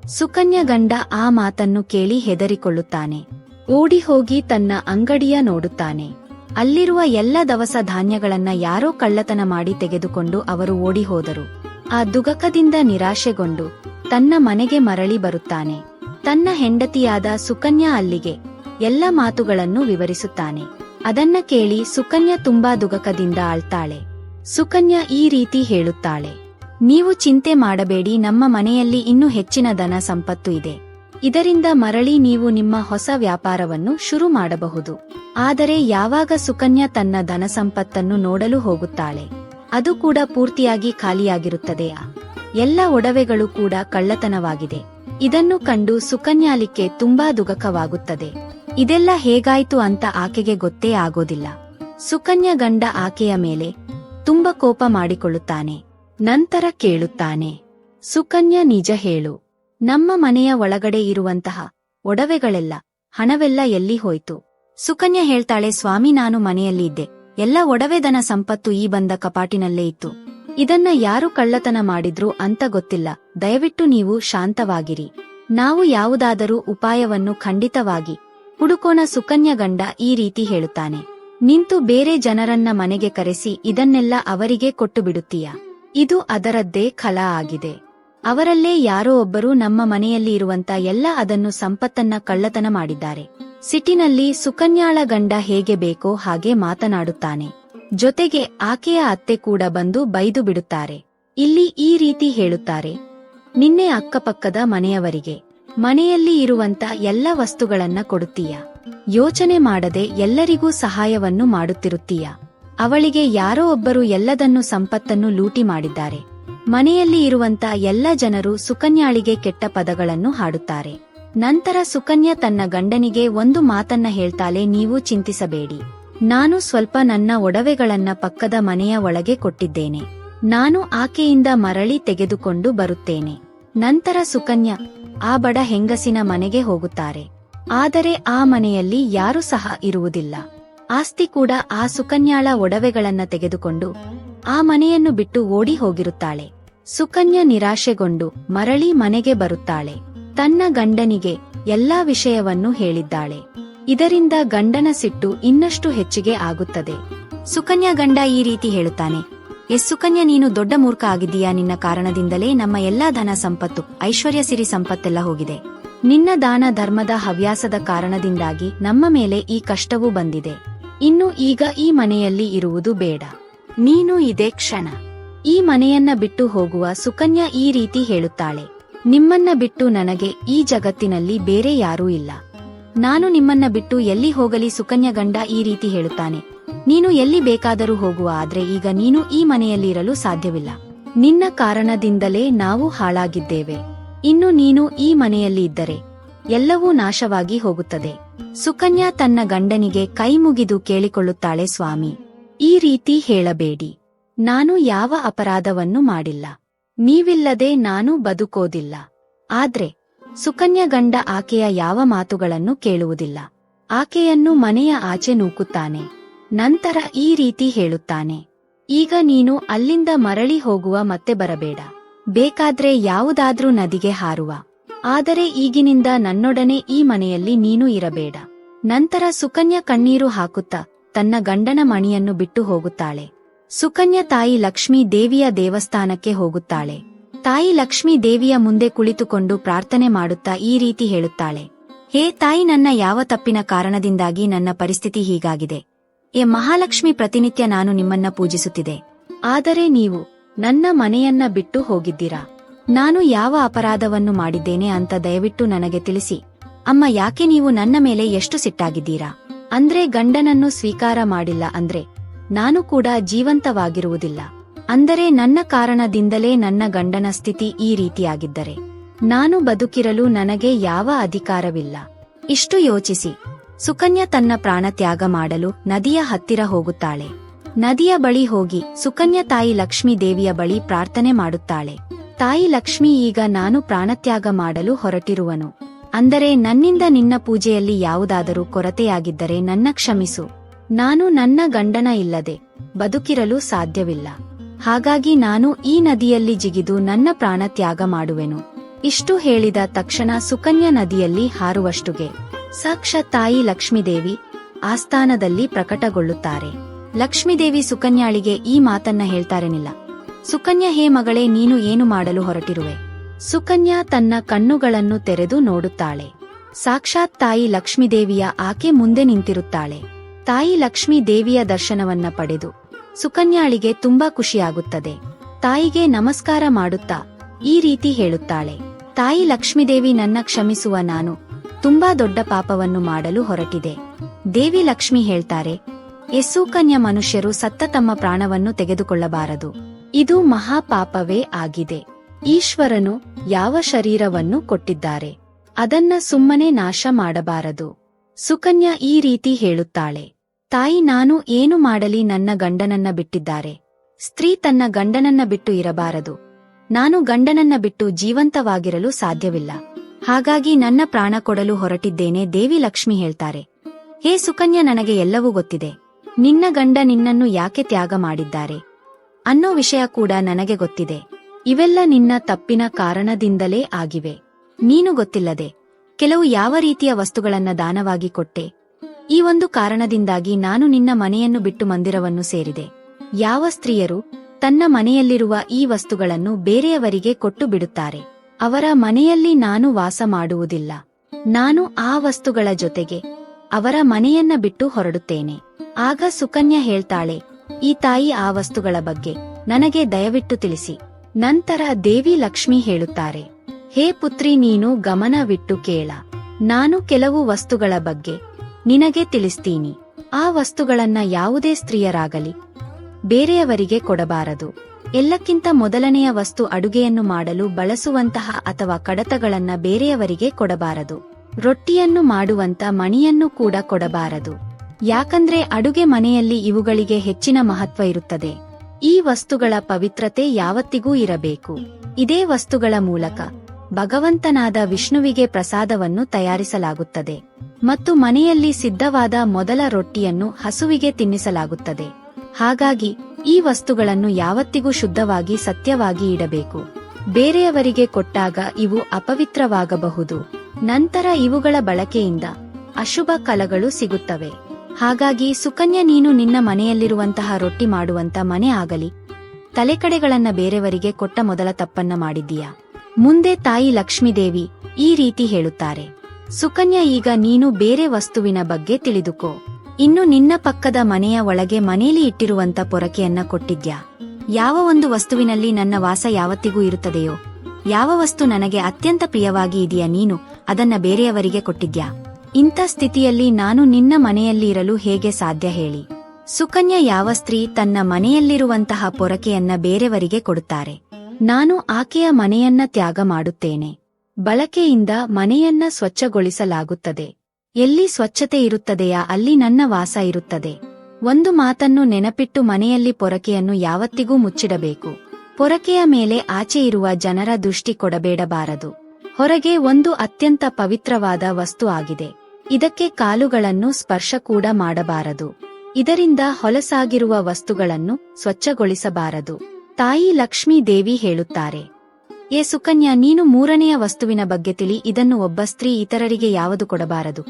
ಸುಕನ್ಯ ಗಂಡ ಆ ಮಾತನ್ನು ಕೇಳಿ ಹೆದರಿಕೊಳ್ಳುತ್ತಾನೆ. ಓಡಿ ಹೋಗಿ ತನ್ನ ಅಂಗಡಿಯ ನೋಡುತ್ತಾನೆ. ಅಲ್ಲಿರುವ ಎಲ್ಲ ದವಸ ಧಾನ್ಯಗಳನ್ನ ಯಾರೋ ಕಳ್ಳತನ ಮಾಡಿ ತೆಗೆದುಕೊಂಡು ಅವರು ಓಡಿ ಹೋದರು ಆ ದುಗಕದಿಂದ ನಿರಾಶೆಗೊಂಡು ತನ್ನ ಮನೆಗೆ ಮರಳಿ ಬರುತ್ತಾನೆ. ತನ್ನ ಹೆಂಡತಿಯಾದ ಸುಕನ್ಯಾ ಅಲ್ಲಿಗೆ ಎಲ್ಲ ಮಾತುಗಳನ್ನು ವಿವರಿಸುತ್ತಾನೆ. ಅದನ್ನ ಕೇಳಿ ಸುಕನ್ಯಾ ತುಂಬಾ ದುಗಕದಿಂದ ಆಳ್ತಾಳೆ. ಸುಕನ್ಯಾ ಈ ರೀತಿ ಹೇಳುತ್ತಾಳೆ. ನೀವು ಚಿಂತೆ ಮಾಡಬೇಡಿ, ನಮ್ಮ ಮನೆಯಲ್ಲಿ ಇನ್ನೂ ಹೆಚ್ಚಿನ ಧನ ಸಂಪತ್ತು ಇದೆ. ಇದರಿಂದ ಮರಳಿ ನೀವು ನಿಮ್ಮ ಹೊಸ ವ್ಯಾಪಾರವನ್ನು ಶುರು ಮಾಡಬಹುದು. ಆದರೆ ಯಾವಾಗ ಸುಕನ್ಯಾ ತನ್ನ ಧನಸಂಪತ್ತನ್ನು ನೋಡಲು ಹೋಗುತ್ತಾಳೆ? ಅದು ಕೂಡ ಪೂರ್ತಿಯಾಗಿ ಖಾಲಿಯಾಗಿರುತ್ತದೆಯಾ ಎಲ್ಲ ಒಡವೆಗಳು ಕೂಡ ಕಳ್ಳತನವಾಗಿದೆ. ಇದನ್ನು ಕಂಡು ಸುಕನ್ಯಾಲಿಕೆ ತುಂಬಾ ದುಗಕವಾಗುತ್ತದೆ ಇದೆಲ್ಲ ಹೇಗಾಯ್ತು ಅಂತ ಆಕೆಗೆ ಗೊತ್ತೇ ಆಗೋದಿಲ್ಲ. ಸುಕನ್ಯಾ ಗಂಡ ಆಕೆಯ ಮೇಲೆ ತುಂಬ ಕೋಪ ಮಾಡಿಕೊಳ್ಳುತ್ತಾನೆ. ನಂತರ ಕೇಳುತ್ತಾನೆ. ಸುಕನ್ಯಾ ನಿಜ ಹೇಳು. ನಮ್ಮ ಮನೆಯ ಒಳಗಡೆ ಇರುವಂತಹ ಒಡವೆಗಳೆಲ್ಲ ಹಣವೆಲ್ಲ ಎಲ್ಲಿ ಹೋಯ್ತು? ಸುಕನ್ಯಾ ಹೇಳ್ತಾಳೆ, ಸ್ವಾಮಿ, ನಾನು ಮನೆಯಲ್ಲಿ ಇದ್ದೆ. ಎಲ್ಲ ಒಡವೆದನ ಸಂಪತ್ತು ಈ ಬಂದ ಕಪಾಟಿನಲ್ಲೇ ಇತ್ತು. ಇದನ್ನ ಯಾರು ಕಳ್ಳತನ ಮಾಡಿದ್ರು ಅಂತ ಗೊತ್ತಿಲ್ಲ. ದಯವಿಟ್ಟು ನೀವು ಶಾಂತವಾಗಿರಿ. ನಾವು ಯಾವುದಾದರೂ ಉಪಾಯವನ್ನು ಖಂಡಿತವಾಗಿ ಹುಡುಕೋಣ, ಸುಕನ್ಯಾ ಗಂಡ ಈ ರೀತಿ ಹೇಳುತ್ತಾನೆ. ನಿಂತು ಬೇರೆ ಜನರನ್ನ ಮನೆಗೆ ಕರೆಸಿ ಇದನ್ನೆಲ್ಲ ಅವರಿಗೆ ಕೊಟ್ಟು ಬಿಡುತ್ತೀಯ? ಇದು ಅದರದ್ದೇ ಖಲ ಆಗಿದೆ. ಅವರಲ್ಲೇ ಯಾರೋ ಒಬ್ಬರು ನಮ್ಮ ಮನೆಯಲ್ಲಿ ಇರುವಂತ ಎಲ್ಲ ಅದನ್ನು ಸಂಪತ್ತನ್ನ ಕಳ್ಳತನ ಮಾಡಿದ್ದಾರೆ. ಸಿಟಿನಲ್ಲಿ ಸುಕನ್ಯಾಳ ಗಂಡ ಹೇಗೆ ಬೇಕೋ ಹಾಗೆ ಮಾತನಾಡುತ್ತಾನೆ. ಜೊತೆಗೆ ಆಕೆಯ ಅತ್ತೆ ಕೂಡ ಬಂದು ಬೈದು ಬಿಡುತ್ತಾರೆ. ಇಲ್ಲಿ ಈ ರೀತಿ ಹೇಳುತ್ತಾರೆ. ನಿನ್ನೆ ಅಕ್ಕಪಕ್ಕದ ಮನೆಯವರಿಗೆ, ಮನೆಯಲ್ಲಿ ಇರುವಂತ ಎಲ್ಲ ವಸ್ತುಗಳನ್ನ ಕೊಡುತ್ತೀಯ? ಯೋಚನೆ ಮಾಡದೆ ಎಲ್ಲರಿಗೂ ಸಹಾಯವನ್ನು ಮಾಡುತ್ತಿರುತ್ತೀಯ? ಅವಳಿಗೆ ಯಾರೋ ಒಬ್ಬರು ಎಲ್ಲದನ್ನು ಸಂಪತ್ತನ್ನು ಲೂಟಿ ಮಾಡಿದ್ದಾರೆ. ಮನೆಯಲ್ಲಿ ಇರುವಂತ ಎಲ್ಲ ಜನರು ಸುಕನ್ಯಾಳಿಗೆ ಕೆಟ್ಟ ಪದಗಳನ್ನು ಹಾಡುತ್ತಾರೆ. ನಂತರ ಸುಕನ್ಯಾ ತನ್ನ ಗಂಡನಿಗೆ ಒಂದು ಮಾತನ್ನ ಹೇಳ್ತಾಳೆ, ನೀವು ಚಿಂತಿಸಬೇಡಿ. ನಾನು ಸ್ವಲ್ಪ ನನ್ನ ಒಡವೆಗಳನ್ನ ಪಕ್ಕದ ಮನೆಯ ಒಳಗೆ ಕೊಟ್ಟಿದ್ದೇನೆ. ನಾನು ಆಕೆಯಿಂದ ಮರಳಿ ತೆಗೆದುಕೊಂಡು ಬರುತ್ತೇನೆ. ನಂತರ ಸುಕನ್ಯಾ, ಆ ಬಡ ಹೆಂಗಸಿನ ಮನೆಗೆ ಹೋಗುತ್ತಾರೆ. ಆದರೆ ಆ ಮನೆಯಲ್ಲಿ ಯಾರು ಸಹ ಇರುವುದಿಲ್ಲ. ಆಸ್ತಿ ಕೂಡ ಆ ಸುಕನ್ಯಾಳ ಒಡವೆಗಳನ್ನ ತೆಗೆದುಕೊಂಡು ಆ ಮನೆಯನ್ನು ಬಿಟ್ಟು ಓಡಿ ಹೋಗಿರುತ್ತಾಳೆ. ಸುಕನ್ಯಾ ನಿರಾಶೆಗೊಂಡು ಮರಳಿ ಮನೆಗೆ ಬರುತ್ತಾಳೆ. ತನ್ನ ಗಂಡನಿಗೆ ಎಲ್ಲಾ ವಿಷಯವನ್ನು ಹೇಳಿದ್ದಾಳೆ. ಇದರಿಂದ ಗಂಡನ ಸಿಟ್ಟು ಇನ್ನಷ್ಟು ಹೆಚ್ಚಿಗೆ ಆಗುತ್ತದೆ. ಸುಕನ್ಯಾ ಗಂಡ ಈ ರೀತಿ ಹೇಳುತ್ತಾನೆ, ಎಸ್ ಸುಕನ್ಯಾ, ನೀನು ದೊಡ್ಡ ಮೂರ್ಖ ಆಗಿದ್ದೀಯಾ? ನಿನ್ನ ಕಾರಣದಿಂದಲೇ ನಮ್ಮ ಎಲ್ಲಾ ಧನ ಸಂಪತ್ತು, ಐಶ್ವರ್ಯ ಸಿರಿ ಸಂಪತ್ತೆಲ್ಲ ಹೋಗಿದೆ. ನಿನ್ನ ದಾನ ಧರ್ಮದ ಹವ್ಯಾಸದ ಕಾರಣದಿಂದಾಗಿ ನಮ್ಮ ಮೇಲೆ ಈ ಕಷ್ಟವೂ ಬಂದಿದೆ. ಇನ್ನು ಈಗ ಈ ಮನೆಯಲ್ಲಿ ಇರುವುದು ಬೇಡ. ನೀನು ಇದೇ ಕ್ಷಣ. ಈ ಮನೆಯನ್ನ ಬಿಟ್ಟು ಹೋಗುವ ಸುಕನ್ಯಾ ಈ ರೀತಿ ಹೇಳುತ್ತಾಳೆ. ನಿಮ್ಮನ್ನ ಬಿಟ್ಟು ನನಗೆ ಈ ಜಗತ್ತಿನಲ್ಲಿ ಬೇರೆ ಯಾರೂ ಇಲ್ಲ. ನಾನು ನಿಮ್ಮನ್ನ ಬಿಟ್ಟು ಎಲ್ಲಿ ಹೋಗಲಿ ಸುಕನ್ಯಾ ಗಂಡ ಈ ರೀತಿ ಹೇಳುತ್ತಾನೆ. ನೀನು ಎಲ್ಲಿ ಬೇಕಾದರೂ ಹೋಗುವ ಆದ್ರೆ ಈಗ ನೀನು ಈ ಮನೆಯಲ್ಲಿ ಇರಲು ಸಾಧ್ಯವಿಲ್ಲ. ನಿನ್ನ ಕಾರಣದಿಂದಲೇ ನಾವು ಹಾಳಾಗಿದ್ದೇವೆ. ಇನ್ನು ನೀನು ಈ ಮನೆಯಲ್ಲಿ ಇದ್ದರೆ ಎಲ್ಲವೂ ನಾಶವಾಗಿ ಹೋಗುತ್ತದೆ. ಸುಕನ್ಯಾ ತನ್ನ ಗಂಡನಿಗೆ ಕೈ ಮುಗಿದು ಕೇಳಿಕೊಳ್ಳುತ್ತಾಳೆ ಸ್ವಾಮಿ. ಈ ರೀತಿ ಹೇಳಬೇಡಿ. ನಾನು ಯಾವ ಅಪರಾಧವನ್ನು ಮಾಡಿಲ್ಲ. ನೀವಿಲ್ಲದೆ ನಾನು ಬದುಕೋದಿಲ್ಲ. ಆದ್ರೆ, ಸುಕನ್ಯ ಗಂಡ ಆಕೆಯ ಯಾವ ಮಾತುಗಳನ್ನು ಕೇಳುವುದಿಲ್ಲ. ಆಕೆಯನ್ನು ಮನೆಯ ಆಚೆ ನೂಕುತ್ತಾನೆ. ನಂತರ ಈ ರೀತಿ ಹೇಳುತ್ತಾನೆ. ಈಗ ನೀನು ಅಲ್ಲಿಂದ ಮರಳಿ ಹೋಗುವ ಮತ್ತೆ ಬರಬೇಡ. ಬೇಕಾದ್ರೆ ಯಾವುದಾದ್ರೂ ನದಿಗೆ ಹಾರುವ. ಆದರೆ ಈಗಿನಿಂದ ನನ್ನೊಡನೆ ಈ ಮನೆಯಲ್ಲಿ ನೀನು ಇರಬೇಡ. ನಂತರ ಸುಕನ್ಯ ಕಣ್ಣೀರು ಹಾಕುತ್ತಾ ತನ್ನ ಗಂಡನ ಮಣಿಯನ್ನು ಬಿಟ್ಟು ಹೋಗುತ್ತಾಳೆ. ಸುಕನ್ಯಾ ತಾಯಿ ಲಕ್ಷ್ಮೀ ದೇವಿಯ ದೇವಸ್ಥಾನಕ್ಕೆ ಹೋಗುತ್ತಾಳೆ. ತಾಯಿ ಲಕ್ಷ್ಮೀ ದೇವಿಯ ಮುಂದೆ ಕುಳಿತುಕೊಂಡು ಪ್ರಾರ್ಥನೆ ಮಾಡುತ್ತಾ ಈ ರೀತಿ ಹೇಳುತ್ತಾಳೆ. ಹೇ ತಾಯಿ, ನನ್ನ ಯಾವ ತಪ್ಪಿನ ಕಾರಣದಿಂದಾಗಿ ನನ್ನ ಪರಿಸ್ಥಿತಿ ಹೀಗಾಗಿದೆ? ಎ ಮಹಾಲಕ್ಷ್ಮಿ ಪ್ರತಿನಿತ್ಯ ನಾನು ನಿಮ್ಮನ್ನ ಪೂಜಿಸುತ್ತಿದೆ. ಆದರೆ ನೀವು ನನ್ನ ಮನೆಯನ್ನ ಬಿಟ್ಟು ಹೋಗಿದ್ದೀರಾ? ನಾನು ಯಾವ ಅಪರಾಧವನ್ನು ಮಾಡಿದ್ದೇನೆ ಅಂತ ದಯವಿಟ್ಟು ನನಗೆ ತಿಳಿಸಿ. ಅಮ್ಮ, ಯಾಕೆ ನೀವು ನನ್ನ ಮೇಲೆ ಎಷ್ಟು ಸಿಟ್ಟಾಗಿದ್ದೀರಾ? ಅಂದ್ರೆ ಗಂಡನನ್ನು ಸ್ವೀಕಾರ ಮಾಡಿಲ್ಲ ಅಂದ್ರೆ ನಾನು ಕೂಡ ಜೀವಂತವಾಗಿರುವುದಿಲ್ಲ. ಅಂದರೆ ನನ್ನ ಕಾರಣದಿಂದಲೇ ನನ್ನ ಗಂಡನ ಸ್ಥಿತಿ ಈ ರೀತಿಯಾಗಿದ್ದರೆ. ನಾನು ಬದುಕಿರಲು ನನಗೆ ಯಾವ ಅಧಿಕಾರವಿಲ್ಲ. ಇಷ್ಟು ಯೋಚಿಸಿ. ಸುಕನ್ಯಾ ತನ್ನ ಪ್ರಾಣ ತ್ಯಾಗ ಮಾಡಲು ನದಿಯ ಹತ್ತಿರ ಹೋಗುತ್ತಾಳೆ. ನದಿಯ ಬಳಿ ಹೋಗಿ ಸುಕನ್ಯ ತಾಯಿ ಲಕ್ಷ್ಮೀ ದೇವಿಯ ಬಳಿ ಪ್ರಾರ್ಥನೆ ಮಾಡುತ್ತಾಳೆ. ತಾಯಿ ಲಕ್ಷ್ಮಿ ಈಗ ನಾನು ಪ್ರಾಣತ್ಯಾಗ ಮಾಡಲು ಹೊರಟಿರುವನು. ಅಂದರೆ ನನ್ನಿಂದ ನಿನ್ನ ಪೂಜೆಯಲ್ಲಿ ಯಾವುದಾದರೂ ಕೊರತೆಯಾಗಿದ್ದರೆ ನನ್ನ ಕ್ಷಮಿಸು. ನಾನು ನನ್ನ ಗಂಡನ ಇಲ್ಲದೆ ಬದುಕಿರಲು ಸಾಧ್ಯವಿಲ್ಲ. ಹಾಗಾಗಿ ನಾನು ಈ ನದಿಯಲ್ಲಿ ಜಿಗಿದು ನನ್ನ ಪ್ರಾಣ ತ್ಯಾಗ ಮಾಡುವೆನು. ಇಷ್ಟು ಹೇಳಿದ ತಕ್ಷಣ ಸುಕನ್ಯಾ ನದಿಯಲ್ಲಿ ಹಾರುವಷ್ಟುಗೆ ಸಾಕ್ಷಾತ್ ತಾಯಿ ಲಕ್ಷ್ಮೀದೇವಿ ಆಸ್ಥಾನದಲ್ಲಿ ಪ್ರಕಟಗೊಳ್ಳುತ್ತಾರೆ. ಲಕ್ಷ್ಮೀದೇವಿ ಸುಕನ್ಯಾಳಿಗೆ ಈ ಮಾತನ್ನ ಹೇಳ್ತಾರೆನಿಲ್ಲ. ಸುಕನ್ಯಾ ಹೇ ಮಗಳೇ, ನೀನು ಏನು ಮಾಡಲು ಹೊರಟಿರುವೆ? ಸುಕನ್ಯಾ ತನ್ನ ಕಣ್ಣುಗಳನ್ನು ತೆರೆದು ನೋಡುತ್ತಾಳೆ. ಸಾಕ್ಷಾತ್ ತಾಯಿ ಲಕ್ಷ್ಮೀದೇವಿಯ ಆಕೆ ಮುಂದೆ ನಿಂತಿರುತ್ತಾಳೆ. ತಾಯಿ ಲಕ್ಷ್ಮೀ ದೇವಿಯ ದರ್ಶನವನ್ನ ಪಡೆದು ಸುಕನ್ಯಾಳಿಗೆ ತುಂಬಾ ಖುಷಿಯಾಗುತ್ತದೆ. ತಾಯಿಗೆ ನಮಸ್ಕಾರ ಮಾಡುತ್ತಾ ಈ ರೀತಿ ಹೇಳುತ್ತಾಳೆ. ತಾಯಿ ಲಕ್ಷ್ಮೀದೇವಿ ನನ್ನ ಕ್ಷಮಿಸುವ ನಾನು ತುಂಬಾ ದೊಡ್ಡ ಪಾಪವನ್ನು ಮಾಡಲು ಹೊರಟಿದೆ. ದೇವಿ ಲಕ್ಷ್ಮಿ ಹೇಳ್ತಾರೆ ಎಸ್ಸೂಕನ್ಯ ಮನುಷ್ಯರು ಸತ್ತ ತಮ್ಮ ಪ್ರಾಣವನ್ನು ತೆಗೆದುಕೊಳ್ಳಬಾರದು. ಇದು ಮಹಾಪಾಪವೇ ಆಗಿದೆ. ಈಶ್ವರನು ಯಾವ ಶರೀರವನ್ನು ಕೊಟ್ಟಿದ್ದಾರೆ? ಅದನ್ನ ಸುಮ್ಮನೆ ನಾಶ ಮಾಡಬಾರದು. ಸುಕನ್ಯಾ ಈ ರೀತಿ ಹೇಳುತ್ತಾಳೆ. ತಾಯಿ ನಾನು ಏನು ಮಾಡಲಿ ನನ್ನ ಗಂಡನನ್ನ ಬಿಟ್ಟಿದ್ದಾರೆ. ಸ್ತ್ರೀ ತನ್ನ ಗಂಡನನ್ನ ಬಿಟ್ಟು ಇರಬಾರದು. ನಾನು ಗಂಡನನ್ನ ಬಿಟ್ಟು ಜೀವಂತವಾಗಿರಲು ಸಾಧ್ಯವಿಲ್ಲ. ಹಾಗಾಗಿ ನನ್ನ ಪ್ರಾಣ ಕೊಡಲು ಹೊರಟಿದ್ದೇನೆ ದೇವಿ ಲಕ್ಷ್ಮಿ ಹೇಳ್ತಾರೆ. ಹೇ ಸುಕನ್ಯಾ ನನಗೆ ಎಲ್ಲವೂ ಗೊತ್ತಿದೆ. ನಿನ್ನ ಗಂಡ ನಿನ್ನನ್ನು ಯಾಕೆ ತ್ಯಾಗ ಮಾಡಿದ್ದಾರೆ? ಅನ್ನೋ ವಿಷಯ ಕೂಡ ನನಗೆ ಗೊತ್ತಿದೆ. ಇವೆಲ್ಲ ನಿನ್ನ ತಪ್ಪಿನ ಕಾರಣದಿಂದಲೇ ಆಗಿವೆ. ನೀನು ಗೊತ್ತಿಲ್ಲದೆ, ಕೆಲವು ಯಾವ ರೀತಿಯ ವಸ್ತುಗಳನ್ನ ದಾನವಾಗಿ ಕೊಟ್ಟೆ. ಈ ಒಂದು ಕಾರಣದಿಂದಾಗಿ ನಾನು ನಿನ್ನ ಮನೆಯನ್ನು ಬಿಟ್ಟು ಮಂದಿರವನ್ನು ಸೇರಿದೆ. ಯಾವ ಸ್ತ್ರೀಯರು ತನ್ನ ಮನೆಯಲ್ಲಿರುವ ಈ ವಸ್ತುಗಳನ್ನು ಬೇರೆಯವರಿಗೆ ಕೊಟ್ಟು ಬಿಡುತ್ತಾರೆ. ಅವರ ಮನೆಯಲ್ಲಿ ನಾನು ವಾಸ ಮಾಡುವುದಿಲ್ಲ. ನಾನು ಆ ವಸ್ತುಗಳ ಜೊತೆಗೆ ಅವರ ಮನೆಯನ್ನ ಬಿಟ್ಟು ಹೊರಡುತ್ತೇನೆ. ಆಗ ಸುಕನ್ಯಾ ಹೇಳ್ತಾಳೆ, ಈ ತಾಯಿ ಆ ವಸ್ತುಗಳ ಬಗ್ಗೆ ನನಗೆ ದಯವಿಟ್ಟು ತಿಳಿಸಿ. ನಂತರ ದೇವಿ ಲಕ್ಷ್ಮಿ ಹೇಳುತ್ತಾರೆ, ಹೇ ಪುತ್ರಿ, ನೀನು ಗಮನವಿಟ್ಟು ಕೇಳ. ನಾನು ಕೆಲವು ವಸ್ತುಗಳ ಬಗ್ಗೆ ನಿನಗೆ ತಿಳಿಸ್ತೀನಿ. ಆ ವಸ್ತುಗಳನ್ನ ಯಾವುದೇ ಸ್ತ್ರೀಯರಾಗಲಿ, ಬೇರೆಯವರಿಗೆ ಕೊಡಬಾರದು. ಎಲ್ಲಕ್ಕಿಂತ ಮೊದಲನೆಯ ವಸ್ತು ಅಡುಗೆಯನ್ನು ಮಾಡಲು ಬಳಸುವಂತಹ ಅಥವಾ ಕಡತಗಳನ್ನ ಬೇರೆಯವರಿಗೆ ಕೊಡಬಾರದು. ರೊಟ್ಟಿಯನ್ನು ಮಾಡುವಂತ ಮಣಿಯನ್ನು ಕೂಡ ಕೊಡಬಾರದು. ಯಾಕಂದ್ರೆ ಅಡುಗೆ ಮನೆಯಲ್ಲಿ ಇವುಗಳಿಗೆ ಹೆಚ್ಚಿನ ಮಹತ್ವ ಇರುತ್ತದೆ. ಈ ವಸ್ತುಗಳ ಪವಿತ್ರತೆ ಯಾವತ್ತಿಗೂ ಇರಬೇಕು. ಇದೇ ವಸ್ತುಗಳ ಮೂಲಕ ಭಗವಂತನಾದ ವಿಷ್ಣುವಿಗೆ ಪ್ರಸಾದವನ್ನು ತಯಾರಿಸಲಾಗುತ್ತದೆ. ಮತ್ತು ಮನೆಯಲ್ಲಿ ಸಿದ್ಧವಾದ ಮೊದಲ ರೊಟ್ಟಿಯನ್ನು ಹಸುವಿಗೆ ತಿನ್ನಿಸಲಾಗುತ್ತದೆ. ಹಾಗಾಗಿ ಈ ವಸ್ತುಗಳನ್ನು ಯಾವತ್ತಿಗೂ ಶುದ್ಧವಾಗಿ ಸತ್ಯವಾಗಿ ಇಡಬೇಕು. ಬೇರೆಯವರಿಗೆ ಕೊಟ್ಟಾಗ ಇವು ಅಪವಿತ್ರವಾಗಬಹುದು. ನಂತರ ಇವುಗಳ ಬಳಕೆಯಿಂದ ಅಶುಭ ಕಲಗಳು ಸಿಗುತ್ತವೆ. ಹಾಗಾಗಿ ಸುಕನ್ಯ ನೀನು ನಿನ್ನ ಮನೆಯಲ್ಲಿರುವಂತಹ ರೊಟ್ಟಿ ಮಾಡುವಂತ ಮನೆ ಆಗಲಿ. ತಲೆಕಡೆಗಳನ್ನ ಬೇರೆಯವರಿಗೆ ಕೊಟ್ಟ ಮೊದಲ ತಪ್ಪನ್ನ ಮಾಡಿದ್ದೀಯ? ಮುಂದೆ ತಾಯಿ ಲಕ್ಷ್ಮೀದೇವಿ ಈ ರೀತಿ ಹೇಳುತ್ತಾರೆ. ಸುಕನ್ಯ ಈಗ ನೀನು ಬೇರೆ ವಸ್ತುವಿನ ಬಗ್ಗೆ ತಿಳಿದುಕೋ. ಇನ್ನು ನಿನ್ನ ಪಕ್ಕದ ಮನೆಯ ಒಳಗೆ ಮನೇಲಿ ಇಟ್ಟಿರುವಂತ ಪೊರಕೆಯನ್ನ ಕೊಟ್ಟಿದ್ಯಾ? ಯಾವ ಒಂದು ವಸ್ತುವಿನಲ್ಲಿ ನನ್ನ ವಾಸ ಯಾವತ್ತಿಗೂ ಇರುತ್ತದೆಯೋ? ಯಾವ ವಸ್ತು ನನಗೆ ಅತ್ಯಂತ ಪ್ರಿಯವಾಗಿ ಇದೆಯಾ ನೀನು ಅದನ್ನ ಬೇರೆಯವರಿಗೆ ಕೊಟ್ಟಿದ್ಯಾ? ಇಂಥ ಸ್ಥಿತಿಯಲ್ಲಿ ನಾನು ನಿನ್ನ ಮನೆಯಲ್ಲಿ ಇರಲು ಹೇಗೆ ಸಾಧ್ಯ ಹೇಳಿ. ಸುಕನ್ಯ ಯಾವ ಸ್ತ್ರೀ ತನ್ನ ಮನೆಯಲ್ಲಿರುವಂತಹ ಪೊರಕೆಯನ್ನ ಬೇರೆಯವರಿಗೆ ಕೊಡುತ್ತಾರೆ. ನಾನು ಆಕೆಯ ಮನೆಯನ್ನ ತ್ಯಾಗ ಮಾಡುತ್ತೇನೆ. ಬಳಕೆಯಿಂದ ಮನೆಯನ್ನ ಸ್ವಚ್ಛಗೊಳಿಸಲಾಗುತ್ತದೆ. ಎಲ್ಲಿ ಸ್ವಚ್ಛತೆ ಇರುತ್ತದೆಯಾ ಅಲ್ಲಿ ನನ್ನ ವಾಸ ಇರುತ್ತದೆ. ಒಂದು ಮಾತನ್ನು ನೆನಪಿಟ್ಟು ಮನೆಯಲ್ಲಿ ಪೊರಕೆಯನ್ನು ಯಾವತ್ತಿಗೂ ಮುಚ್ಚಿಡಬೇಕು. ಪೊರಕೆಯ ಮೇಲೆ ಆಚೆ ಇರುವ ಜನರ ದೃಷ್ಟಿ ಕೊಡಬೇಡಬಾರದು. ಹೊರಗೆ ಒಂದು ಅತ್ಯಂತ ಪವಿತ್ರವಾದ ವಸ್ತು ಆಗಿದೆ. ಇದಕ್ಕೆ ಕಾಲುಗಳನ್ನು ಸ್ಪರ್ಶ ಕೂಡ ಮಾಡಬಾರದು. ಇದರಿಂದ ಹೊಲಸಾಗಿರುವ ವಸ್ತುಗಳನ್ನು ಸ್ವಚ್ಛಗೊಳಿಸಬಾರದು. ತಾಯಿ ಲಕ್ಷ್ಮೀ ದೇವಿ ಹೇಳುತ್ತಾರೆ, ಏ ಸುಕನ್ಯಾ, ನೀನು ಮೂರನೆಯ ವಸ್ತುವಿನ ಬಗ್ಗೆ ತಿಳಿ, ಇದನ್ನು ಒಬ್ಬ ಸ್ತ್ರೀ ಇತರರಿಗೆ ಯಾವುದು ಕೊಡಬಾರದು?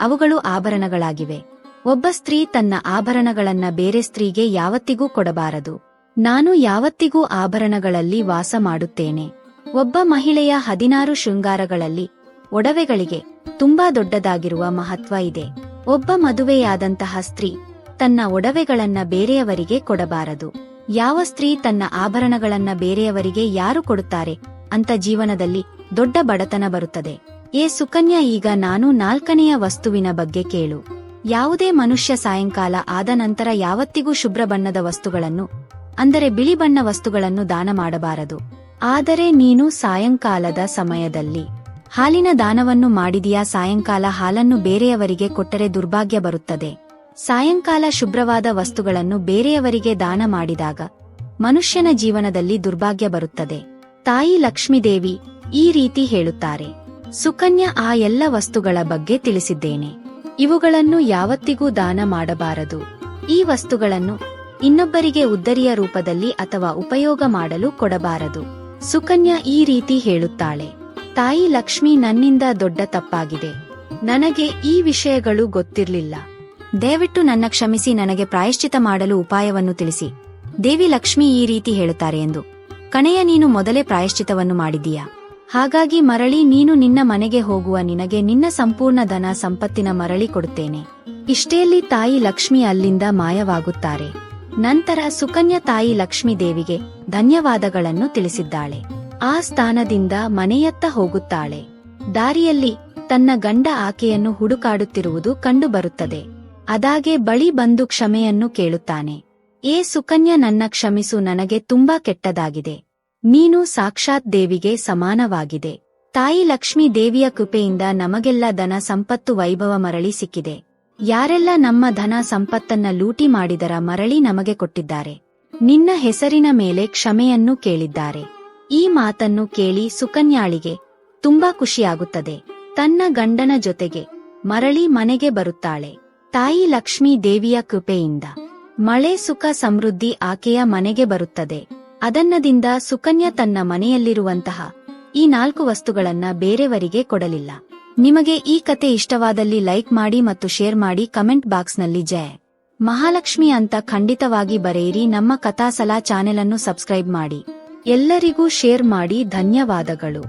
ಅವುಗಳು ಆಭರಣಗಳಾಗಿವೆ. ಒಬ್ಬ ಸ್ತ್ರೀ ತನ್ನ ಆಭರಣಗಳನ್ನ ಬೇರೆ ಸ್ತ್ರೀಗೆ ಯಾವತ್ತಿಗೂ ಕೊಡಬಾರದು. ನಾನು ಯಾವತ್ತಿಗೂ ಆಭರಣಗಳಲ್ಲಿ ವಾಸ ಮಾಡುತ್ತೇನೆ. ಒಬ್ಬ ಮಹಿಳೆಯ ಹದಿನಾರು ಶೃಂಗಾರಗಳಲ್ಲಿ ಒಡವೆಗಳಿಗೆ ತುಂಬಾ ದೊಡ್ಡದಾಗಿರುವ ಮಹತ್ವ ಇದೆ. ಒಬ್ಬ ಮದುವೆಯಾದಂತಹ ಸ್ತ್ರೀ ತನ್ನ ಒಡವೆಗಳನ್ನ ಬೇರೆಯವರಿಗೆ ಕೊಡಬಾರದು. ಯಾವ ಸ್ತ್ರೀ ತನ್ನ ಆಭರಣಗಳನ್ನ ಬೇರೆಯವರಿಗೆ ಯಾರು ಕೊಡುತ್ತಾರೆ ಅಂತ ಜೀವನದಲ್ಲಿ ದೊಡ್ಡ ಬಡತನ ಬರುತ್ತದೆ. ಏ ಸುಕನ್ಯಾ, ಈಗ ನಾನು ನಾಲ್ಕನೆಯ ವಸ್ತುವಿನ ಬಗ್ಗೆ ಕೇಳು. ಯಾವುದೇ ಮನುಷ್ಯ ಸಾಯಂಕಾಲ ಆದ ನಂತರ ಯಾವತ್ತಿಗೂ ಶುಭ್ರ ಬಣ್ಣದ ವಸ್ತುಗಳನ್ನು, ಅಂದರೆ ಬಿಳಿ ಬಣ್ಣ ವಸ್ತುಗಳನ್ನು ದಾನ ಮಾಡಬಾರದು. ಆದರೆ ನೀನು ಸಾಯಂಕಾಲದ ಸಮಯದಲ್ಲಿ ಹಾಲಿನ ದಾನವನ್ನು ಮಾಡಿದೆಯಾ ಸಾಯಂಕಾಲ ಹಾಲನ್ನು ಬೇರೆಯವರಿಗೆ ಕೊಟ್ಟರೆ ದುರ್ಭಾಗ್ಯ ಬರುತ್ತದೆ. ಸಾಯಂಕಾಲ ಶುಭ್ರವಾದ ವಸ್ತುಗಳನ್ನು ಬೇರೆಯವರಿಗೆ ದಾನ ಮಾಡಿದಾಗ ಮನುಷ್ಯನ ಜೀವನದಲ್ಲಿ ದುರ್ಭಾಗ್ಯ ಬರುತ್ತದೆ. ತಾಯಿ ಲಕ್ಷ್ಮೀದೇವಿ ಈ ರೀತಿ ಹೇಳುತ್ತಾರೆ. ಸುಕನ್ಯಾ, ಆ ಎಲ್ಲ ವಸ್ತುಗಳ ಬಗ್ಗೆ ತಿಳಿಸಿದ್ದೇನೆ. ಇವುಗಳನ್ನು ಯಾವತ್ತಿಗೂ ದಾನ ಮಾಡಬಾರದು. ಈ ವಸ್ತುಗಳನ್ನು ಇನ್ನೊಬ್ಬರಿಗೆ ಉದ್ದರಿಯ ರೂಪದಲ್ಲಿ ಅಥವಾ ಉಪಯೋಗ ಮಾಡಲು ಕೊಡಬಾರದು. ಸುಕನ್ಯಾ ಈ ರೀತಿ ಹೇಳುತ್ತಾಳೆ. ತಾಯಿ ಲಕ್ಷ್ಮಿ ನನ್ನಿಂದ ದೊಡ್ಡ ತಪ್ಪಾಗಿದೆ. ನನಗೆ ಈ ವಿಷಯಗಳು ಗೊತ್ತಿರಲಿಲ್ಲ. ದಯವಿಟ್ಟು ನನ್ನ ಕ್ಷಮಿಸಿ ನನಗೆ ಪ್ರಾಯಶ್ಚಿತ ಮಾಡಲು ಉಪಾಯವನ್ನು ತಿಳಿಸಿ. ದೇವಿ ಲಕ್ಷ್ಮಿ ಈ ರೀತಿ ಹೇಳುತ್ತಾರೆ ಎಂದು. ಕಣೆಯ ನೀನು ಮೊದಲೇ ಪ್ರಾಯಶ್ಚಿತವನ್ನು ಮಾಡಿದೀಯಾ ಹಾಗಾಗಿ ಮರಳಿ ನೀನು ನಿನ್ನ ಮನೆಗೆ ಹೋಗುವ ನಿನಗೆ ನಿನ್ನ ಸಂಪೂರ್ಣ ಧನ ಸಂಪತ್ತಿನ ಮರಳಿ ಕೊಡುತ್ತೇನೆ. ಇಷ್ಟೇಲಿ ತಾಯಿ ಲಕ್ಷ್ಮಿ ಅಲ್ಲಿಂದ ಮಾಯವಾಗುತ್ತಾರೆ. ನಂತರ ಸುಕನ್ಯಾ ತಾಯಿ ಲಕ್ಷ್ಮೀ ದೇವಿಗೆ ಧನ್ಯವಾದಗಳನ್ನು ತಿಳಿಸಿದ್ದಾಳೆ. ಆ ಸ್ಥಾನದಿಂದ ಮನೆಯತ್ತ ಹೋಗುತ್ತಾಳೆ. ದಾರಿಯಲ್ಲಿ ತನ್ನ ಗಂಡ ಆಕೆಯನ್ನು ಹುಡುಕಾಡುತ್ತಿರುವುದು ಕಂಡುಬರುತ್ತದೆ. ಅದಾಗೆ ಬಳಿ ಬಂದು ಕ್ಷಮೆಯನ್ನು ಕೇಳುತ್ತಾನೆ. ಏ ಸುಕನ್ಯಾ, ನನ್ನ ಕ್ಷಮಿಸು, ನನಗೆ ತುಂಬಾ ಕೆಟ್ಟದಾಗಿದೆ. ನೀನು ಸಾಕ್ಷಾತ್ ದೇವಿಗೆ ಸಮಾನವಾಗಿದೆ. ತಾಯಿ ಲಕ್ಷ್ಮೀ ದೇವಿಯ ಕೃಪೆಯಿಂದ ನಮಗೆಲ್ಲ ಧನ ಸಂಪತ್ತು ವೈಭವ ಮರಳಿ ಸಿಕ್ಕಿದೆ. ಯಾರೆಲ್ಲ ನಮ್ಮ ಧನ ಸಂಪತ್ತನ್ನ ಲೂಟಿ ಮಾಡಿದರ ಮರಳಿ ನಮಗೆ ಕೊಟ್ಟಿದ್ದಾರೆ. ನಿನ್ನ ಹೆಸರಿನ ಮೇಲೆ ಕ್ಷಮೆಯನ್ನು ಕೇಳಿದ್ದಾರೆ. ಈ ಮಾತನ್ನು ಕೇಳಿ ಸುಕನ್ಯಾಳಿಗೆ ತುಂಬಾ ಖುಷಿಯಾಗುತ್ತದೆ. ತನ್ನ ಗಂಡನ ಜೊತೆಗೆ ಮರಳಿ ಮನೆಗೆ ಬರುತ್ತಾಳೆ. ತಾಯಿ ಲಕ್ಷ್ಮೀ ದೇವಿಯ ಕೃಪೆಯಿಂದ ಮಳೆ ಸುಖ ಸಮೃದ್ಧಿ ಆಕೆಯ ಮನೆಗೆ ಬರುತ್ತದೆ. ಅದನ್ನದಿಂದ ಸುಕನ್ಯಾ ತನ್ನ ಮನೆಯಲ್ಲಿರುವಂತಹ ಈ ನಾಲ್ಕು ವಸ್ತುಗಳನ್ನ ಬೇರೆಯವರಿಗೆ ಕೊಡಲಿಲ್ಲ. ನಿಮಗೆ ಈ ಕತೆ ಇಷ್ಟವಾದಲ್ಲಿ ಲೈಕ್ ಮಾಡಿ ಮತ್ತು ಶೇರ್ ಮಾಡಿ ಕಮೆಂಟ್ ಬಾಕ್ಸ್ನಲ್ಲಿ ಜಯ ಮಹಾಲಕ್ಷ್ಮಿ ಅಂತ ಖಂಡಿತವಾಗಿ ಬರೆಯಿರಿ. ನಮ್ಮ ಕಥಾಸಲಾ ಚಾನೆಲ್ ಅನ್ನು ಸಬ್ಸ್ಕ್ರೈಬ್ ಮಾಡಿ. ಎಲ್ಲರಿಗೂ ಶೇರ್ ಮಾಡಿ ಧನ್ಯವಾದಗಳು.